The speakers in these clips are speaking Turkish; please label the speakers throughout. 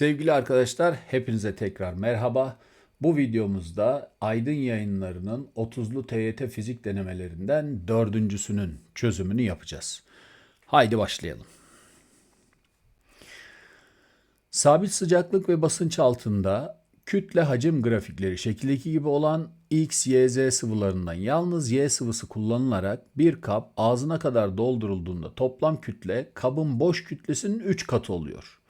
Speaker 1: Sevgili arkadaşlar hepinize tekrar merhaba. Bu videomuzda Aydın Yayınları'nın 30'lu TYT fizik denemelerinden dördüncüsünün çözümünü yapacağız. Haydi başlayalım. Sabit sıcaklık ve basınç altında kütle hacim grafikleri şekildeki gibi olan X, Y, Z sıvılarından yalnız Y sıvısı kullanılarak bir kap ağzına kadar doldurulduğunda toplam kütle kabın boş kütlesinin 3 katı oluyor.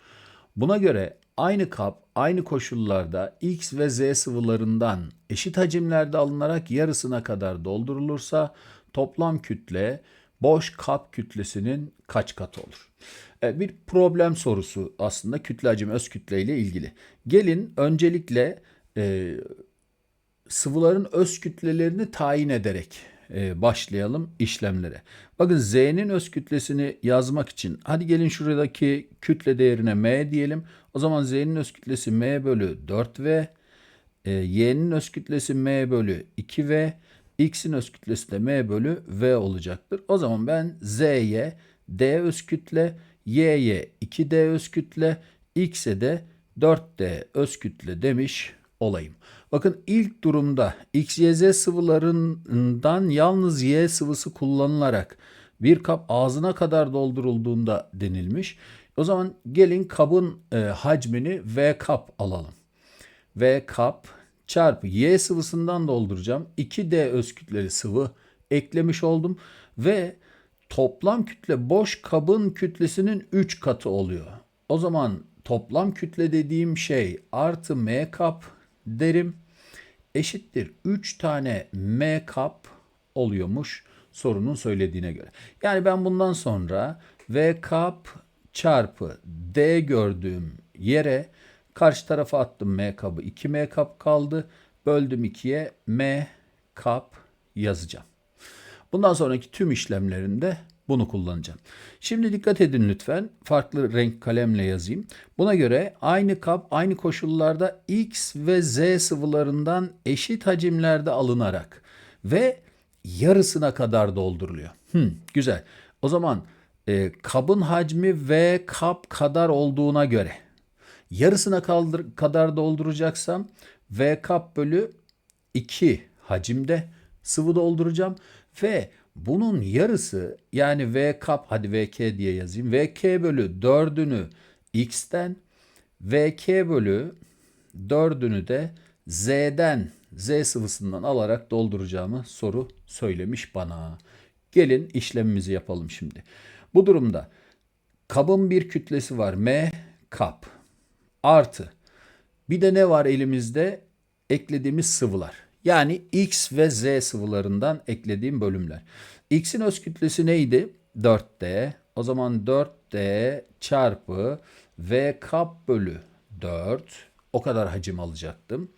Speaker 1: Buna göre aynı kap aynı koşullarda X ve Z sıvılarından eşit hacimlerde alınarak yarısına kadar doldurulursa toplam kütle boş kap kütlesinin kaç katı olur? E, Bir problem sorusu aslında kütle hacim öz kütle ile ilgili. Gelin öncelikle e, sıvıların öz kütlelerini tayin ederek e, başlayalım işlemlere. Bakın Z'nin öz kütlesini yazmak için hadi gelin şuradaki kütle değerine M diyelim. O zaman Z'nin öz kütlesi M bölü 4V, e, Y'nin öz kütlesi M bölü 2V, X'in öz kütlesi de M bölü V olacaktır. O zaman ben Z'ye D öz kütle, Y'ye 2D öz kütle, X'e de 4D öz kütle demiş olayım. Bakın ilk durumda X, Y, Z sıvılarından yalnız Y sıvısı kullanılarak bir kap ağzına kadar doldurulduğunda denilmiş. O zaman gelin kabın e, hacmini V kap alalım. V kap çarpı Y sıvısından dolduracağım. 2D öz kütleli sıvı eklemiş oldum ve toplam kütle boş kabın kütlesinin 3 katı oluyor. O zaman toplam kütle dediğim şey artı M kap derim eşittir 3 tane M kap oluyormuş sorunun söylediğine göre. Yani ben bundan sonra V kap çarpı D gördüğüm yere karşı tarafa attım M kabı 2 M kap kaldı. Böldüm 2'ye M kap yazacağım. Bundan sonraki tüm işlemlerinde bunu kullanacağım. Şimdi dikkat edin lütfen. Farklı renk kalemle yazayım. Buna göre aynı kap aynı koşullarda X ve Z sıvılarından eşit hacimlerde alınarak ve yarısına kadar dolduruluyor. Hmm, güzel. O zaman e, kabın hacmi V kap kadar olduğuna göre yarısına kaldır, kadar dolduracaksam V kap bölü 2 hacimde sıvı dolduracağım ve bunun yarısı yani V kap hadi VK diye yazayım. VK bölü 4'ünü X'ten VK bölü 4'ünü de Z'den Z sıvısından alarak dolduracağımı soru söylemiş bana. Gelin işlemimizi yapalım şimdi. Bu durumda kabın bir kütlesi var M kap artı bir de ne var elimizde eklediğimiz sıvılar. Yani X ve Z sıvılarından eklediğim bölümler. X'in öz kütlesi neydi? 4D. O zaman 4D çarpı V kap bölü 4. O kadar hacim alacaktım.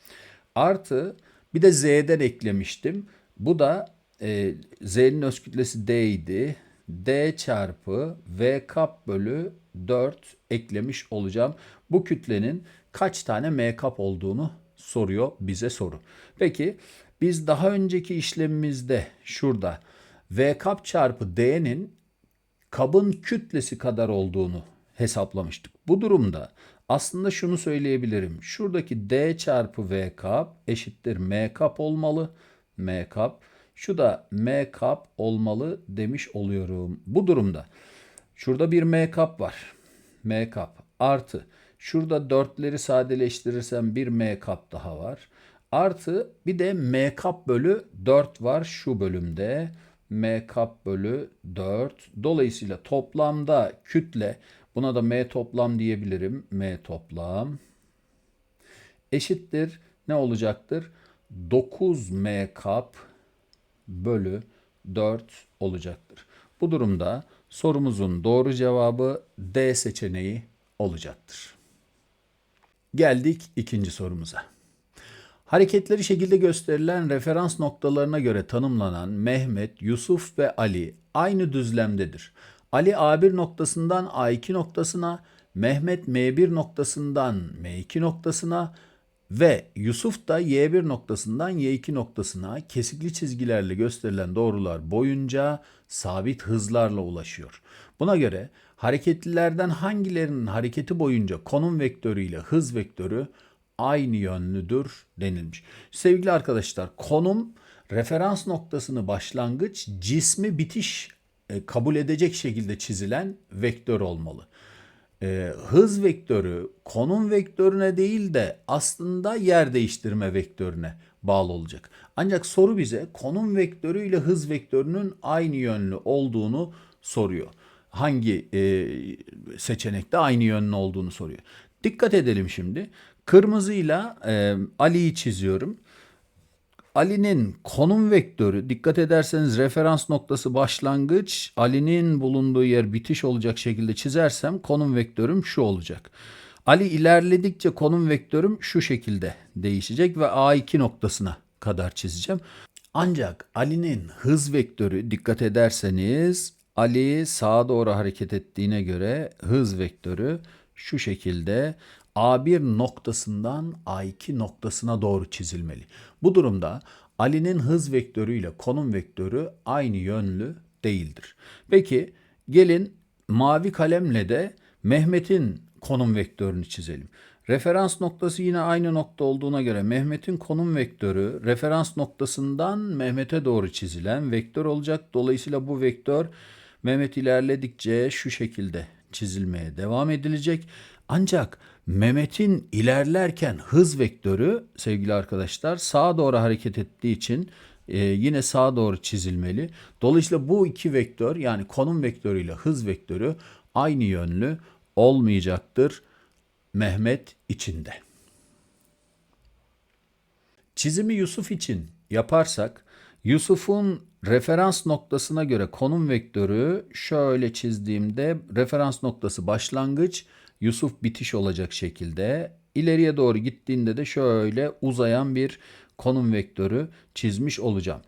Speaker 1: Artı bir de Z'den eklemiştim. Bu da e, Z'nin öz kütlesi D idi. D çarpı V kap bölü 4 eklemiş olacağım. Bu kütlenin kaç tane M kap olduğunu soruyor bize soru. Peki biz daha önceki işlemimizde şurada V kap çarpı D'nin kabın kütlesi kadar olduğunu hesaplamıştık. Bu durumda aslında şunu söyleyebilirim. Şuradaki D çarpı V kap eşittir M kap olmalı. M kap. Şu da M kap olmalı demiş oluyorum. Bu durumda şurada bir M kap var. M kap artı şurada dörtleri sadeleştirirsem bir M kap daha var. Artı bir de M kap bölü 4 var şu bölümde. M kap bölü 4. Dolayısıyla toplamda kütle buna da M toplam diyebilirim. M toplam eşittir ne olacaktır? 9 M kap bölü 4 olacaktır. Bu durumda sorumuzun doğru cevabı D seçeneği olacaktır. Geldik ikinci sorumuza. Hareketleri şekilde gösterilen referans noktalarına göre tanımlanan Mehmet, Yusuf ve Ali aynı düzlemdedir. Ali A1 noktasından A2 noktasına, Mehmet M1 noktasından M2 noktasına ve Yusuf da Y1 noktasından Y2 noktasına kesikli çizgilerle gösterilen doğrular boyunca sabit hızlarla ulaşıyor. Buna göre Hareketlilerden hangilerinin hareketi boyunca konum vektörü ile hız vektörü aynı yönlüdür denilmiş. Sevgili arkadaşlar konum referans noktasını başlangıç, cismi bitiş e, kabul edecek şekilde çizilen vektör olmalı. E, hız vektörü konum vektörüne değil de aslında yer değiştirme vektörüne bağlı olacak. Ancak soru bize konum vektörü ile hız vektörünün aynı yönlü olduğunu soruyor. Hangi e, seçenekte aynı yönlü olduğunu soruyor. Dikkat edelim şimdi. Kırmızıyla e, Ali'yi çiziyorum. Ali'nin konum vektörü dikkat ederseniz referans noktası başlangıç Ali'nin bulunduğu yer bitiş olacak şekilde çizersem konum vektörüm şu olacak. Ali ilerledikçe konum vektörüm şu şekilde değişecek ve A2 noktasına kadar çizeceğim. Ancak Ali'nin hız vektörü dikkat ederseniz Ali sağa doğru hareket ettiğine göre hız vektörü şu şekilde A1 noktasından A2 noktasına doğru çizilmeli. Bu durumda Ali'nin hız vektörü ile konum vektörü aynı yönlü değildir. Peki gelin mavi kalemle de Mehmet'in konum vektörünü çizelim. Referans noktası yine aynı nokta olduğuna göre Mehmet'in konum vektörü referans noktasından Mehmet'e doğru çizilen vektör olacak. Dolayısıyla bu vektör Mehmet ilerledikçe şu şekilde çizilmeye devam edilecek. Ancak Mehmet'in ilerlerken hız vektörü sevgili arkadaşlar sağa doğru hareket ettiği için e, yine sağa doğru çizilmeli. Dolayısıyla bu iki vektör yani konum vektörü ile hız vektörü aynı yönlü olmayacaktır Mehmet içinde. Çizimi Yusuf için yaparsak Yusuf'un referans noktasına göre konum vektörü şöyle çizdiğimde referans noktası başlangıç, Yusuf bitiş olacak şekilde ileriye doğru gittiğinde de şöyle uzayan bir konum vektörü çizmiş olacağım.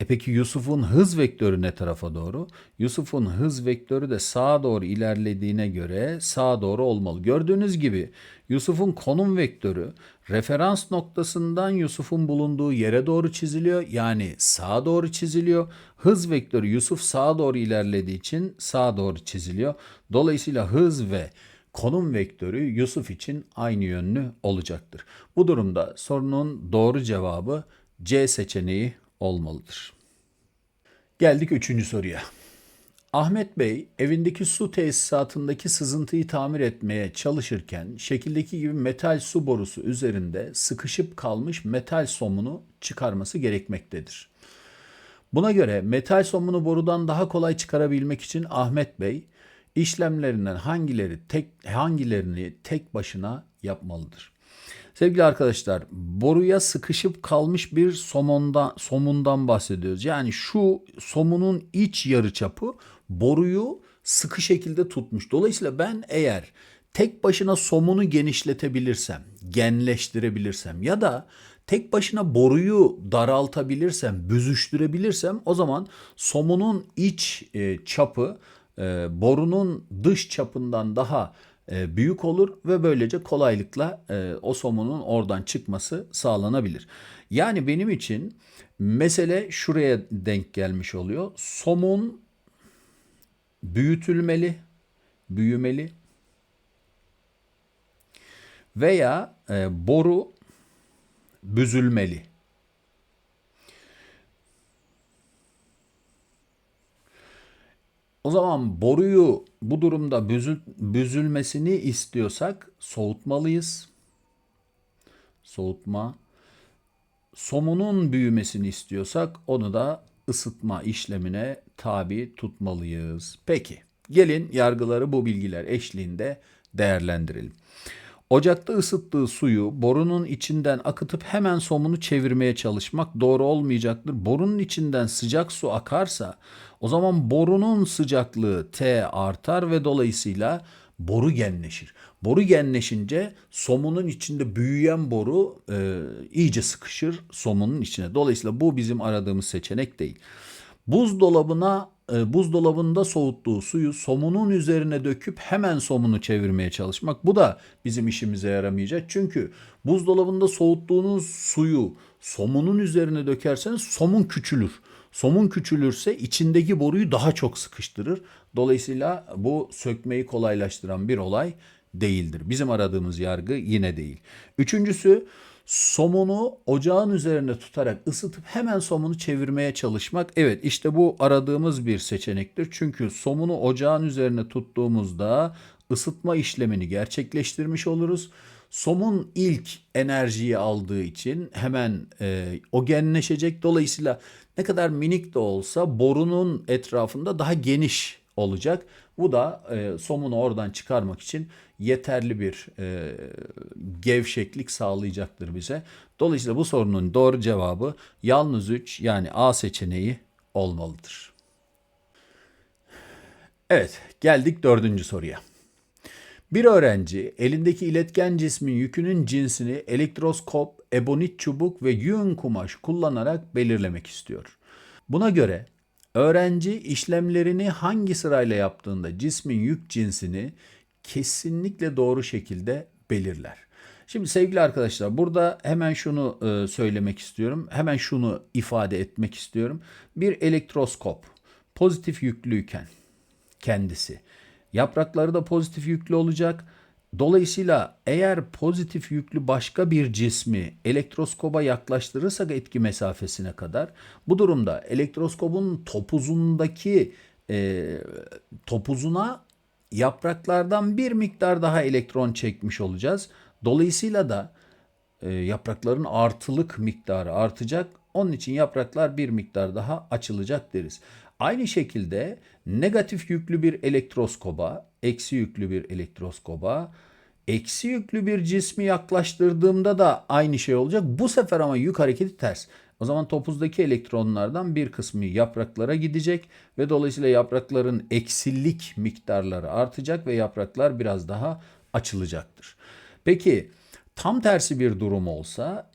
Speaker 1: E peki Yusuf'un hız vektörü ne tarafa doğru? Yusuf'un hız vektörü de sağa doğru ilerlediğine göre sağa doğru olmalı. Gördüğünüz gibi Yusuf'un konum vektörü referans noktasından Yusuf'un bulunduğu yere doğru çiziliyor. Yani sağa doğru çiziliyor. Hız vektörü Yusuf sağa doğru ilerlediği için sağa doğru çiziliyor. Dolayısıyla hız ve konum vektörü Yusuf için aynı yönlü olacaktır. Bu durumda sorunun doğru cevabı C seçeneği olmalıdır. Geldik üçüncü soruya. Ahmet Bey evindeki su tesisatındaki sızıntıyı tamir etmeye çalışırken şekildeki gibi metal su borusu üzerinde sıkışıp kalmış metal somunu çıkarması gerekmektedir. Buna göre metal somunu borudan daha kolay çıkarabilmek için Ahmet Bey işlemlerinden hangileri tek hangilerini tek başına yapmalıdır? Sevgili arkadaşlar, boruya sıkışıp kalmış bir somondan, somundan bahsediyoruz. Yani şu somunun iç yarıçapı boruyu sıkı şekilde tutmuş. Dolayısıyla ben eğer tek başına somunu genişletebilirsem, genleştirebilirsem ya da tek başına boruyu daraltabilirsem, büzüştürebilirsem o zaman somunun iç e, çapı e, borunun dış çapından daha e, büyük olur ve böylece kolaylıkla e, o somunun oradan çıkması sağlanabilir. Yani benim için mesele şuraya denk gelmiş oluyor. Somun büyütülmeli, büyümeli veya e, boru büzülmeli. O zaman boruyu bu durumda büzül, büzülmesini istiyorsak soğutmalıyız. Soğutma. Somunun büyümesini istiyorsak onu da ısıtma işlemine tabi tutmalıyız. Peki gelin yargıları bu bilgiler eşliğinde değerlendirelim. Ocakta ısıttığı suyu borunun içinden akıtıp hemen somunu çevirmeye çalışmak doğru olmayacaktır. Borunun içinden sıcak su akarsa o zaman borunun sıcaklığı T artar ve dolayısıyla boru genleşir. Boru genleşince somunun içinde büyüyen boru e, iyice sıkışır somunun içine. Dolayısıyla bu bizim aradığımız seçenek değil. Buzdolabına e, buzdolabında soğuttuğu suyu somunun üzerine döküp hemen somunu çevirmeye çalışmak. Bu da bizim işimize yaramayacak. Çünkü buzdolabında soğuttuğunuz suyu somunun üzerine dökerseniz somun küçülür. Somun küçülürse içindeki boruyu daha çok sıkıştırır. Dolayısıyla bu sökmeyi kolaylaştıran bir olay değildir. Bizim aradığımız yargı yine değil. Üçüncüsü somunu ocağın üzerine tutarak ısıtıp hemen somunu çevirmeye çalışmak. Evet işte bu aradığımız bir seçenektir. Çünkü somunu ocağın üzerine tuttuğumuzda ısıtma işlemini gerçekleştirmiş oluruz. Somun ilk enerjiyi aldığı için hemen e, o genleşecek. Dolayısıyla ne kadar minik de olsa borunun etrafında daha geniş olacak. Bu da e, somunu oradan çıkarmak için yeterli bir e, gevşeklik sağlayacaktır bize. Dolayısıyla bu sorunun doğru cevabı yalnız 3 yani A seçeneği olmalıdır. Evet geldik dördüncü soruya. Bir öğrenci elindeki iletken cismin yükünün cinsini elektroskop, ebonit çubuk ve yün kumaş kullanarak belirlemek istiyor. Buna göre öğrenci işlemlerini hangi sırayla yaptığında cismin yük cinsini kesinlikle doğru şekilde belirler. Şimdi sevgili arkadaşlar burada hemen şunu e, söylemek istiyorum. Hemen şunu ifade etmek istiyorum. Bir elektroskop pozitif yüklüyken kendisi Yaprakları da pozitif yüklü olacak. Dolayısıyla eğer pozitif yüklü başka bir cismi elektroskoba yaklaştırırsak etki mesafesine kadar bu durumda elektroskobun topuzundaki e, topuzuna yapraklardan bir miktar daha elektron çekmiş olacağız. Dolayısıyla da e, yaprakların artılık miktarı artacak. Onun için yapraklar bir miktar daha açılacak deriz. Aynı şekilde negatif yüklü bir elektroskoba, eksi yüklü bir elektroskoba, eksi yüklü bir cismi yaklaştırdığımda da aynı şey olacak. Bu sefer ama yük hareketi ters. O zaman topuzdaki elektronlardan bir kısmı yapraklara gidecek ve dolayısıyla yaprakların eksilik miktarları artacak ve yapraklar biraz daha açılacaktır. Peki tam tersi bir durum olsa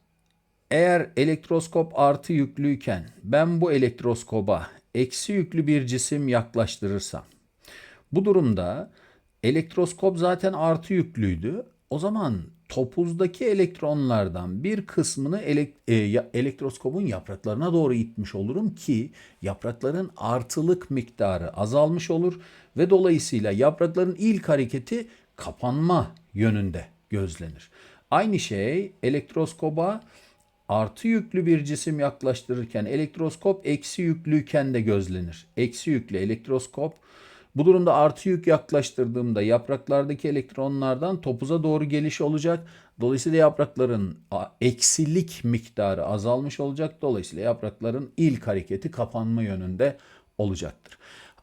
Speaker 1: eğer elektroskop artı yüklüyken ben bu elektroskoba eksi yüklü bir cisim yaklaştırırsam bu durumda elektroskop zaten artı yüklüydü. O zaman topuzdaki elektronlardan bir kısmını elek, e, elektroskopun yapraklarına doğru itmiş olurum ki yaprakların artılık miktarı azalmış olur ve dolayısıyla yaprakların ilk hareketi kapanma yönünde gözlenir. Aynı şey elektroskoba artı yüklü bir cisim yaklaştırırken elektroskop eksi yüklüyken de gözlenir. Eksi yüklü elektroskop bu durumda artı yük yaklaştırdığımda yapraklardaki elektronlardan topuza doğru geliş olacak. Dolayısıyla yaprakların eksilik miktarı azalmış olacak. Dolayısıyla yaprakların ilk hareketi kapanma yönünde olacaktır.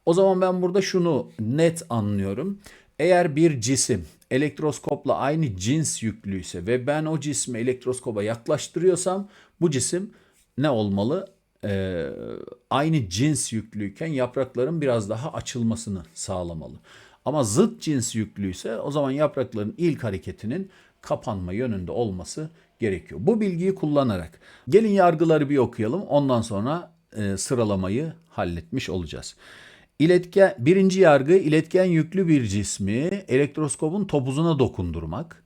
Speaker 1: O zaman ben burada şunu net anlıyorum. Eğer bir cisim elektroskopla aynı cins yüklüyse ve ben o cismi elektroskoba yaklaştırıyorsam bu cisim ne olmalı? Ee, aynı cins yüklüyken yaprakların biraz daha açılmasını sağlamalı. Ama zıt cins yüklüyse o zaman yaprakların ilk hareketinin kapanma yönünde olması gerekiyor. Bu bilgiyi kullanarak gelin yargıları bir okuyalım. Ondan sonra e, sıralamayı halletmiş olacağız. İletken, birinci yargı iletken yüklü bir cismi elektroskopun topuzuna dokundurmak.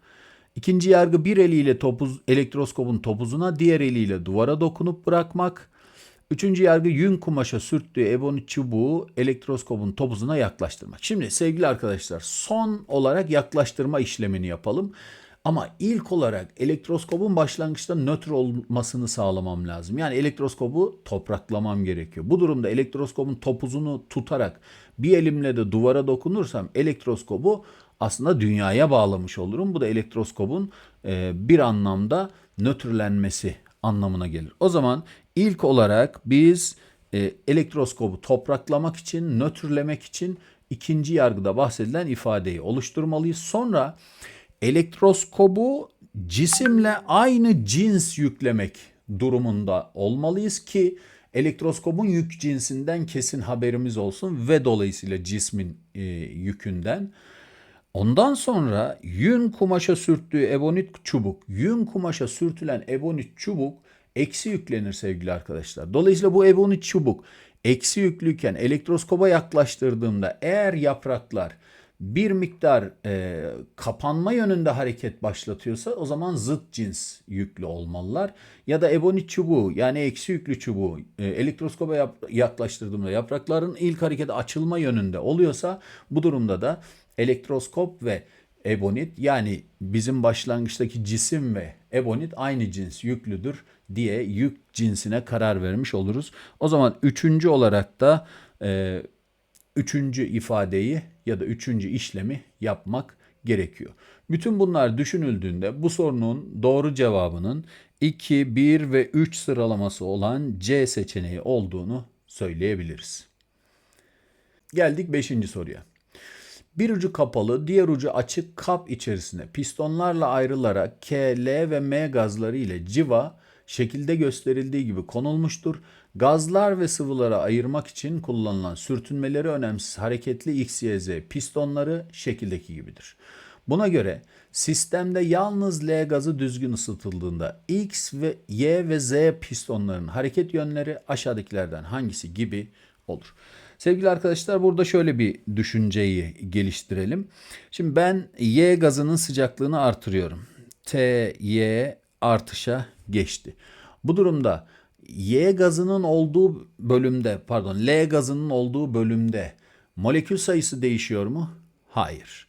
Speaker 1: İkinci yargı bir eliyle topuz, elektroskopun topuzuna diğer eliyle duvara dokunup bırakmak. Üçüncü yargı yün kumaşa sürttüğü ebonit çubuğu elektroskopun topuzuna yaklaştırmak. Şimdi sevgili arkadaşlar son olarak yaklaştırma işlemini yapalım. Ama ilk olarak elektroskopun başlangıçta nötr olmasını sağlamam lazım. Yani elektroskobu topraklamam gerekiyor. Bu durumda elektroskopun topuzunu tutarak bir elimle de duvara dokunursam elektroskobu aslında dünyaya bağlamış olurum. Bu da elektroskopun e, bir anlamda nötrlenmesi anlamına gelir. O zaman ilk olarak biz e, elektroskobu topraklamak için, nötrlemek için ikinci yargıda bahsedilen ifadeyi oluşturmalıyız. Sonra elektroskobu cisimle aynı cins yüklemek durumunda olmalıyız ki elektroskobun yük cinsinden kesin haberimiz olsun ve dolayısıyla cismin e, yükünden. Ondan sonra yün kumaşa sürttüğü ebonit çubuk, yün kumaşa sürtülen ebonit çubuk eksi yüklenir sevgili arkadaşlar. Dolayısıyla bu ebonit çubuk eksi yüklüyken elektroskoba yaklaştırdığımda eğer yapraklar bir miktar e, kapanma yönünde hareket başlatıyorsa o zaman zıt cins yüklü olmalılar. Ya da ebonit çubuğu yani eksi yüklü çubuğu e, elektroskopa yap- yaklaştırdığımda yaprakların ilk hareketi açılma yönünde oluyorsa bu durumda da elektroskop ve ebonit yani bizim başlangıçtaki cisim ve ebonit aynı cins yüklüdür diye yük cinsine karar vermiş oluruz. O zaman üçüncü olarak da e, üçüncü ifadeyi ya da üçüncü işlemi yapmak gerekiyor. Bütün bunlar düşünüldüğünde bu sorunun doğru cevabının 2, 1 ve 3 sıralaması olan C seçeneği olduğunu söyleyebiliriz. Geldik 5. soruya. Bir ucu kapalı, diğer ucu açık kap içerisine pistonlarla ayrılarak K, L ve M gazları ile civa şekilde gösterildiği gibi konulmuştur. Gazlar ve sıvıları ayırmak için kullanılan sürtünmeleri önemsiz hareketli X, Y, Z pistonları şekildeki gibidir. Buna göre sistemde yalnız L gazı düzgün ısıtıldığında X ve Y ve Z pistonların hareket yönleri aşağıdakilerden hangisi gibi olur. Sevgili arkadaşlar burada şöyle bir düşünceyi geliştirelim. Şimdi ben Y gazının sıcaklığını artırıyorum. T, Y artışa geçti. Bu durumda Y gazının olduğu bölümde pardon L gazının olduğu bölümde molekül sayısı değişiyor mu? Hayır.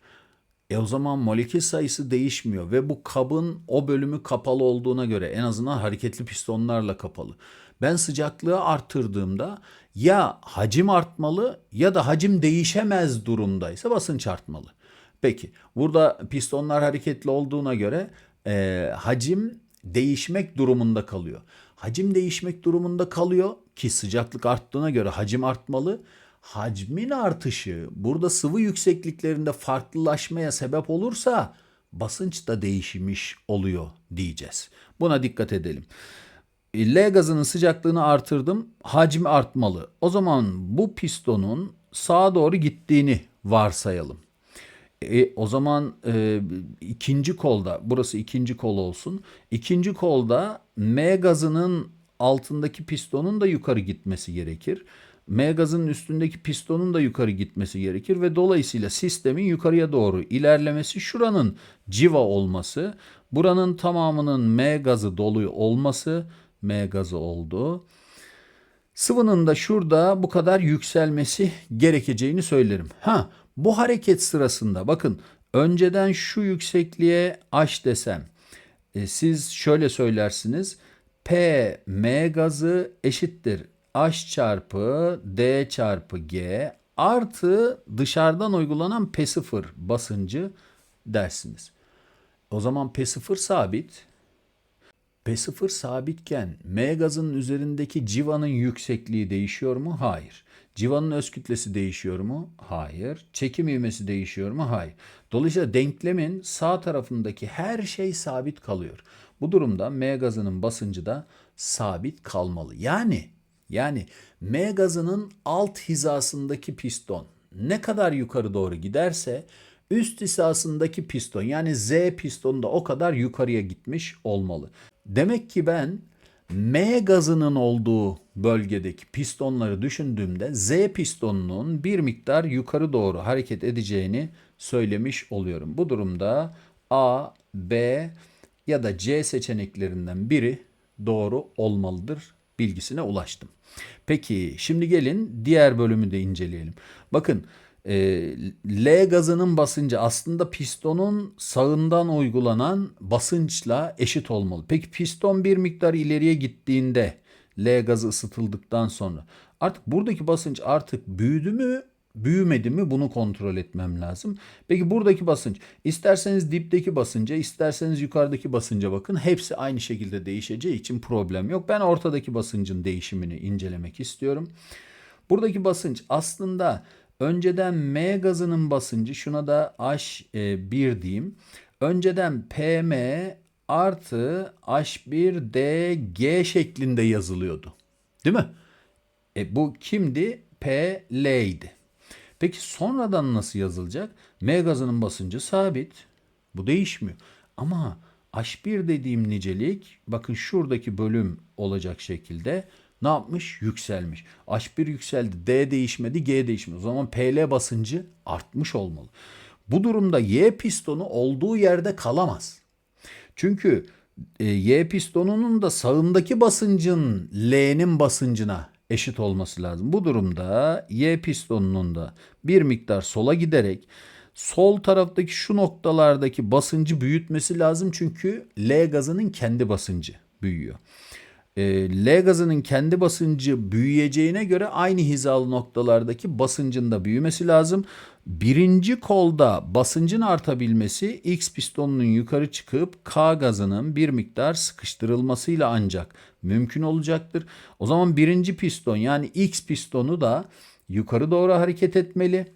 Speaker 1: E o zaman molekül sayısı değişmiyor ve bu kabın o bölümü kapalı olduğuna göre en azından hareketli pistonlarla kapalı. Ben sıcaklığı arttırdığımda ya hacim artmalı ya da hacim değişemez durumdaysa basınç artmalı. Peki burada pistonlar hareketli olduğuna göre e, hacim değişmek durumunda kalıyor. Hacim değişmek durumunda kalıyor ki sıcaklık arttığına göre hacim artmalı. Hacmin artışı burada sıvı yüksekliklerinde farklılaşmaya sebep olursa basınç da değişmiş oluyor diyeceğiz. Buna dikkat edelim. L gazının sıcaklığını artırdım. Hacmi artmalı. O zaman bu pistonun sağa doğru gittiğini varsayalım. E, o zaman e, ikinci kolda, burası ikinci kol olsun. İkinci kolda M gazının altındaki pistonun da yukarı gitmesi gerekir. M gazının üstündeki pistonun da yukarı gitmesi gerekir ve dolayısıyla sistemin yukarıya doğru ilerlemesi şuranın civa olması, buranın tamamının M gazı dolu olması, M gazı oldu. Sıvının da şurada bu kadar yükselmesi gerekeceğini söylerim. Ha bu hareket sırasında bakın önceden şu yüksekliğe H desem e, siz şöyle söylersiniz. P M gazı eşittir H çarpı D çarpı G artı dışarıdan uygulanan P0 basıncı dersiniz. O zaman P0 sabit. P0 sabitken M gazının üzerindeki civanın yüksekliği değişiyor mu? Hayır. Civanın öz kütlesi değişiyor mu? Hayır. Çekim ivmesi değişiyor mu? Hayır. Dolayısıyla denklemin sağ tarafındaki her şey sabit kalıyor. Bu durumda M gazının basıncı da sabit kalmalı. Yani yani M gazının alt hizasındaki piston ne kadar yukarı doğru giderse üst hizasındaki piston yani Z pistonu da o kadar yukarıya gitmiş olmalı. Demek ki ben M gazının olduğu bölgedeki pistonları düşündüğümde Z pistonunun bir miktar yukarı doğru hareket edeceğini söylemiş oluyorum. Bu durumda A, B ya da C seçeneklerinden biri doğru olmalıdır bilgisine ulaştım. Peki şimdi gelin diğer bölümü de inceleyelim. Bakın e, L gazının basıncı aslında pistonun sağından uygulanan basınçla eşit olmalı. Peki piston bir miktar ileriye gittiğinde L gazı ısıtıldıktan sonra artık buradaki basınç artık büyüdü mü büyümedi mi bunu kontrol etmem lazım. Peki buradaki basınç isterseniz dipteki basınca isterseniz yukarıdaki basınca bakın hepsi aynı şekilde değişeceği için problem yok. Ben ortadaki basıncın değişimini incelemek istiyorum. Buradaki basınç aslında önceden M gazının basıncı şuna da H1 diyeyim. Önceden PM artı H1DG şeklinde yazılıyordu. Değil mi? E bu kimdi? PL'ydi. Peki sonradan nasıl yazılacak? M gazının basıncı sabit. Bu değişmiyor. Ama H1 dediğim nicelik bakın şuradaki bölüm olacak şekilde ne yapmış? Yükselmiş. H1 yükseldi, D değişmedi, G değişmedi. O zaman PL basıncı artmış olmalı. Bu durumda Y pistonu olduğu yerde kalamaz. Çünkü e, Y pistonunun da sağındaki basıncın L'nin basıncına eşit olması lazım. Bu durumda Y pistonunun da bir miktar sola giderek sol taraftaki şu noktalardaki basıncı büyütmesi lazım. Çünkü L gazının kendi basıncı büyüyor. E, L gazının kendi basıncı büyüyeceğine göre aynı hizalı noktalardaki basıncın da büyümesi lazım. Birinci kolda basıncın artabilmesi X pistonunun yukarı çıkıp K gazının bir miktar sıkıştırılmasıyla ancak mümkün olacaktır. O zaman birinci piston yani X pistonu da yukarı doğru hareket etmeli.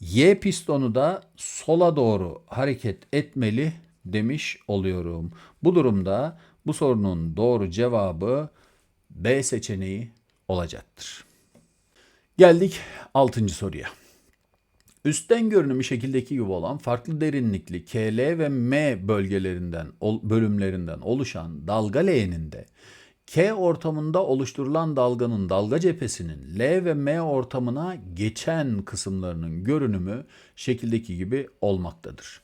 Speaker 1: Y pistonu da sola doğru hareket etmeli demiş oluyorum. Bu durumda bu sorunun doğru cevabı B seçeneği olacaktır. Geldik 6. soruya. Üstten görünümü şekildeki gibi olan farklı derinlikli KL ve M bölgelerinden bölümlerinden oluşan dalga L'nin de K ortamında oluşturulan dalganın dalga cephesinin L ve M ortamına geçen kısımlarının görünümü şekildeki gibi olmaktadır.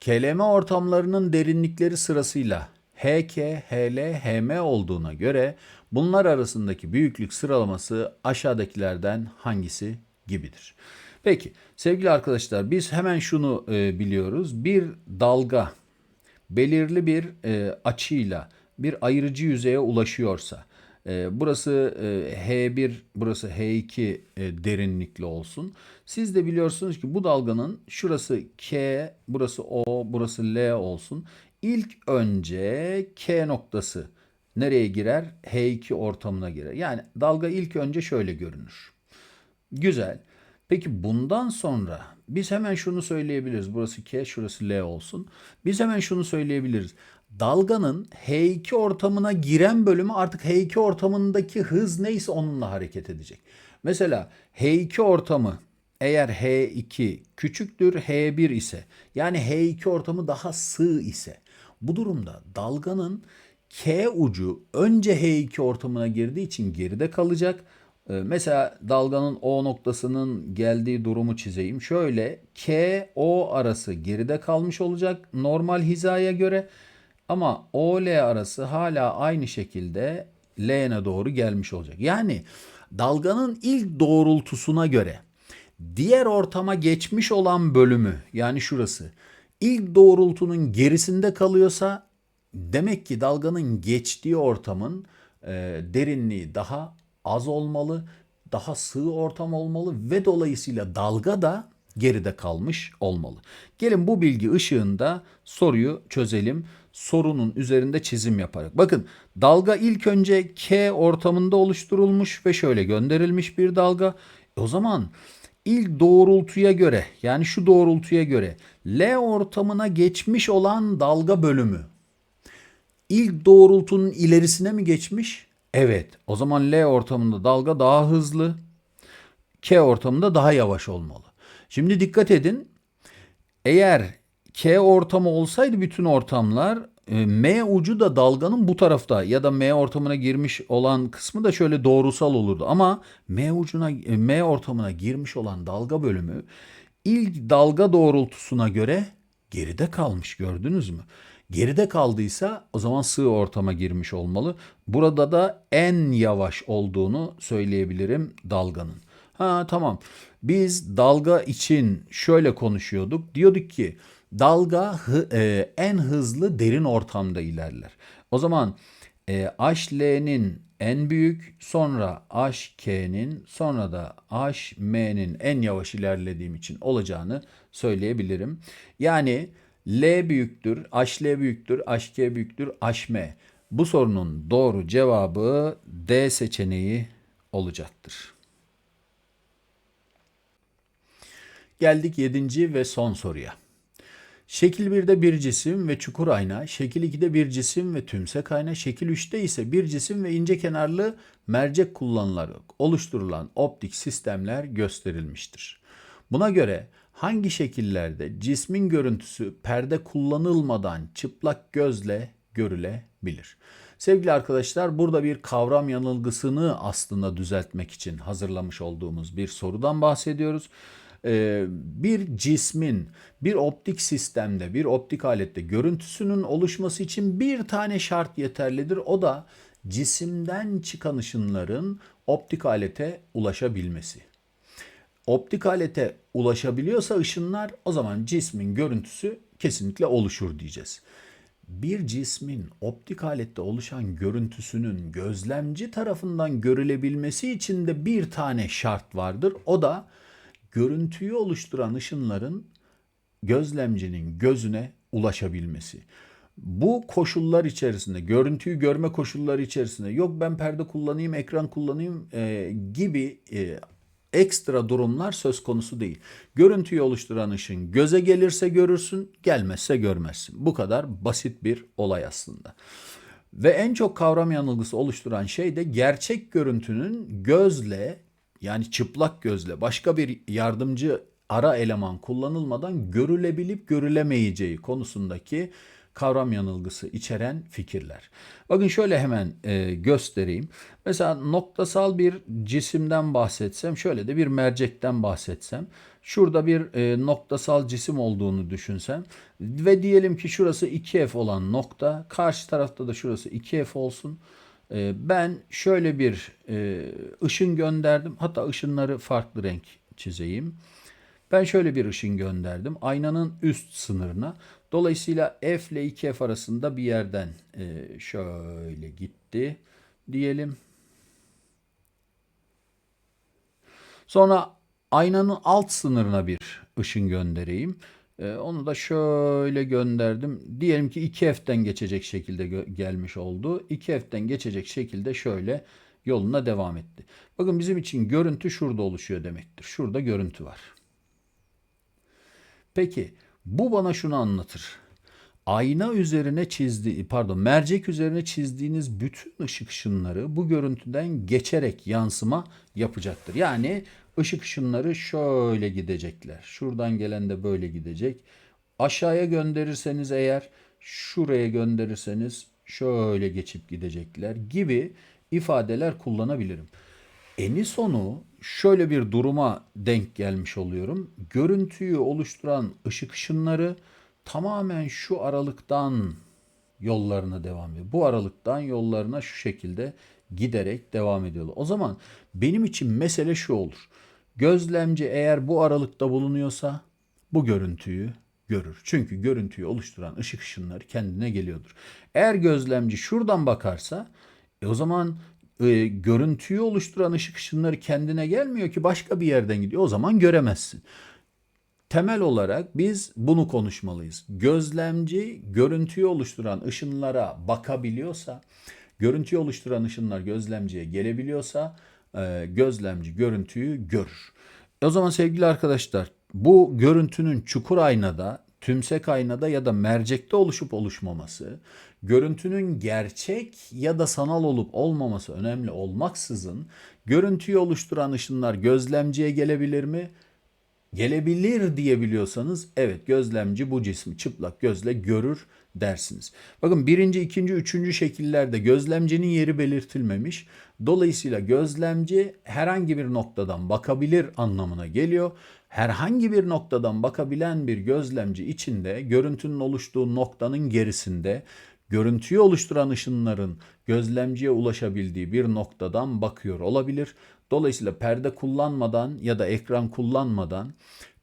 Speaker 1: KLM ortamlarının derinlikleri sırasıyla HK, HL, HM olduğuna göre bunlar arasındaki büyüklük sıralaması aşağıdakilerden hangisi gibidir? Peki sevgili arkadaşlar biz hemen şunu e, biliyoruz. Bir dalga belirli bir e, açıyla bir ayırıcı yüzeye ulaşıyorsa e, burası e, H1 burası H2 e, derinlikli olsun. Siz de biliyorsunuz ki bu dalganın şurası K burası O burası L olsun. İlk önce K noktası nereye girer? H2 ortamına girer. Yani dalga ilk önce şöyle görünür. Güzel. Peki bundan sonra biz hemen şunu söyleyebiliriz. Burası K, şurası L olsun. Biz hemen şunu söyleyebiliriz. Dalganın H2 ortamına giren bölümü artık H2 ortamındaki hız neyse onunla hareket edecek. Mesela H2 ortamı eğer H2 küçüktür H1 ise yani H2 ortamı daha sığ ise bu durumda dalganın K ucu önce H2 ortamına girdiği için geride kalacak ee, mesela dalganın O noktasının geldiği durumu çizeyim. Şöyle K O arası geride kalmış olacak normal hizaya göre ama O L arası hala aynı şekilde L'ne doğru gelmiş olacak. Yani dalganın ilk doğrultusuna göre diğer ortama geçmiş olan bölümü yani şurası ilk doğrultunun gerisinde kalıyorsa demek ki dalganın geçtiği ortamın e, derinliği daha az olmalı, daha sığ ortam olmalı ve dolayısıyla dalga da geride kalmış olmalı. Gelin bu bilgi ışığında soruyu çözelim. Sorunun üzerinde çizim yaparak. Bakın dalga ilk önce K ortamında oluşturulmuş ve şöyle gönderilmiş bir dalga. E o zaman ilk doğrultuya göre yani şu doğrultuya göre L ortamına geçmiş olan dalga bölümü ilk doğrultunun ilerisine mi geçmiş? Evet. O zaman L ortamında dalga daha hızlı. K ortamında daha yavaş olmalı. Şimdi dikkat edin. Eğer K ortamı olsaydı bütün ortamlar e, M ucu da dalganın bu tarafta ya da M ortamına girmiş olan kısmı da şöyle doğrusal olurdu. Ama M ucuna e, M ortamına girmiş olan dalga bölümü ilk dalga doğrultusuna göre geride kalmış gördünüz mü? Geride kaldıysa o zaman sığ ortama girmiş olmalı. Burada da en yavaş olduğunu söyleyebilirim dalganın. Ha tamam. Biz dalga için şöyle konuşuyorduk. Diyorduk ki dalga hı, e, en hızlı derin ortamda ilerler. O zaman e, HL'nin en büyük, sonra HK'nin, sonra da HM'nin en yavaş ilerlediğim için olacağını söyleyebilirim. Yani L büyüktür, HL büyüktür, HK büyüktür, HM. Bu sorunun doğru cevabı D seçeneği olacaktır. Geldik 7. ve son soruya. Şekil 1'de bir cisim ve çukur ayna, şekil 2'de bir cisim ve tümsek ayna, şekil 3'te ise bir cisim ve ince kenarlı mercek kullanılarak oluşturulan optik sistemler gösterilmiştir. Buna göre hangi şekillerde cismin görüntüsü perde kullanılmadan çıplak gözle görülebilir. Sevgili arkadaşlar burada bir kavram yanılgısını aslında düzeltmek için hazırlamış olduğumuz bir sorudan bahsediyoruz. Ee, bir cismin bir optik sistemde, bir optik alette görüntüsünün oluşması için bir tane şart yeterlidir. O da cisimden çıkan ışınların optik alete ulaşabilmesi. Optik alete ulaşabiliyorsa ışınlar o zaman cismin görüntüsü kesinlikle oluşur diyeceğiz. Bir cismin optik alette oluşan görüntüsünün gözlemci tarafından görülebilmesi için de bir tane şart vardır. O da görüntüyü oluşturan ışınların gözlemcinin gözüne ulaşabilmesi. Bu koşullar içerisinde, görüntüyü görme koşulları içerisinde yok ben perde kullanayım, ekran kullanayım e, gibi e, ekstra durumlar söz konusu değil. Görüntüyü oluşturan ışın göze gelirse görürsün, gelmezse görmezsin. Bu kadar basit bir olay aslında. Ve en çok kavram yanılgısı oluşturan şey de gerçek görüntünün gözle yani çıplak gözle başka bir yardımcı ara eleman kullanılmadan görülebilip görülemeyeceği konusundaki kavram yanılgısı içeren fikirler. Bakın şöyle hemen e, göstereyim. Mesela noktasal bir cisimden bahsetsem, şöyle de bir mercekten bahsetsem, şurada bir e, noktasal cisim olduğunu düşünsem ve diyelim ki şurası 2F olan nokta, karşı tarafta da şurası 2F olsun. E, ben şöyle bir e, ışın gönderdim. Hatta ışınları farklı renk çizeyim. Ben şöyle bir ışın gönderdim. Aynanın üst sınırına. Dolayısıyla F ile 2F arasında bir yerden e, şöyle gitti diyelim. Sonra aynanın alt sınırına bir ışın göndereyim. E, onu da şöyle gönderdim. Diyelim ki 2F'den geçecek şekilde gelmiş oldu. 2F'den geçecek şekilde şöyle yoluna devam etti. Bakın bizim için görüntü şurada oluşuyor demektir. Şurada görüntü var. Peki bu bana şunu anlatır. Ayna üzerine çizdi, pardon, mercek üzerine çizdiğiniz bütün ışık ışınları bu görüntüden geçerek yansıma yapacaktır. Yani ışık ışınları şöyle gidecekler. Şuradan gelen de böyle gidecek. Aşağıya gönderirseniz eğer şuraya gönderirseniz şöyle geçip gidecekler gibi ifadeler kullanabilirim. Eni sonu şöyle bir duruma denk gelmiş oluyorum. Görüntüyü oluşturan ışık ışınları tamamen şu aralıktan yollarına devam ediyor. Bu aralıktan yollarına şu şekilde giderek devam ediyorlar. O zaman benim için mesele şu olur. Gözlemci eğer bu aralıkta bulunuyorsa bu görüntüyü görür. Çünkü görüntüyü oluşturan ışık ışınları kendine geliyordur. Eğer gözlemci şuradan bakarsa e o zaman e, görüntüyü oluşturan ışık ışınları kendine gelmiyor ki başka bir yerden gidiyor. O zaman göremezsin. Temel olarak biz bunu konuşmalıyız. Gözlemci görüntüyü oluşturan ışınlara bakabiliyorsa, görüntüyü oluşturan ışınlar gözlemciye gelebiliyorsa, gözlemci görüntüyü görür. E, o zaman sevgili arkadaşlar, bu görüntünün çukur aynada tümsek aynada ya da mercekte oluşup oluşmaması, görüntünün gerçek ya da sanal olup olmaması önemli olmaksızın görüntüyü oluşturan ışınlar gözlemciye gelebilir mi? Gelebilir diyebiliyorsanız evet gözlemci bu cismi çıplak gözle görür dersiniz. Bakın birinci, ikinci, üçüncü şekillerde gözlemcinin yeri belirtilmemiş. Dolayısıyla gözlemci herhangi bir noktadan bakabilir anlamına geliyor. Herhangi bir noktadan bakabilen bir gözlemci içinde görüntünün oluştuğu noktanın gerisinde görüntüyü oluşturan ışınların gözlemciye ulaşabildiği bir noktadan bakıyor olabilir. Dolayısıyla perde kullanmadan ya da ekran kullanmadan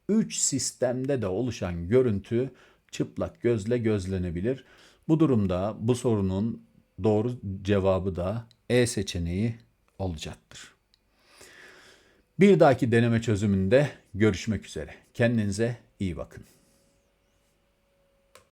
Speaker 1: 3 sistemde de oluşan görüntü çıplak gözle gözlenebilir. Bu durumda bu sorunun doğru cevabı da E seçeneği olacaktır. Bir dahaki deneme çözümünde görüşmek üzere. Kendinize iyi bakın.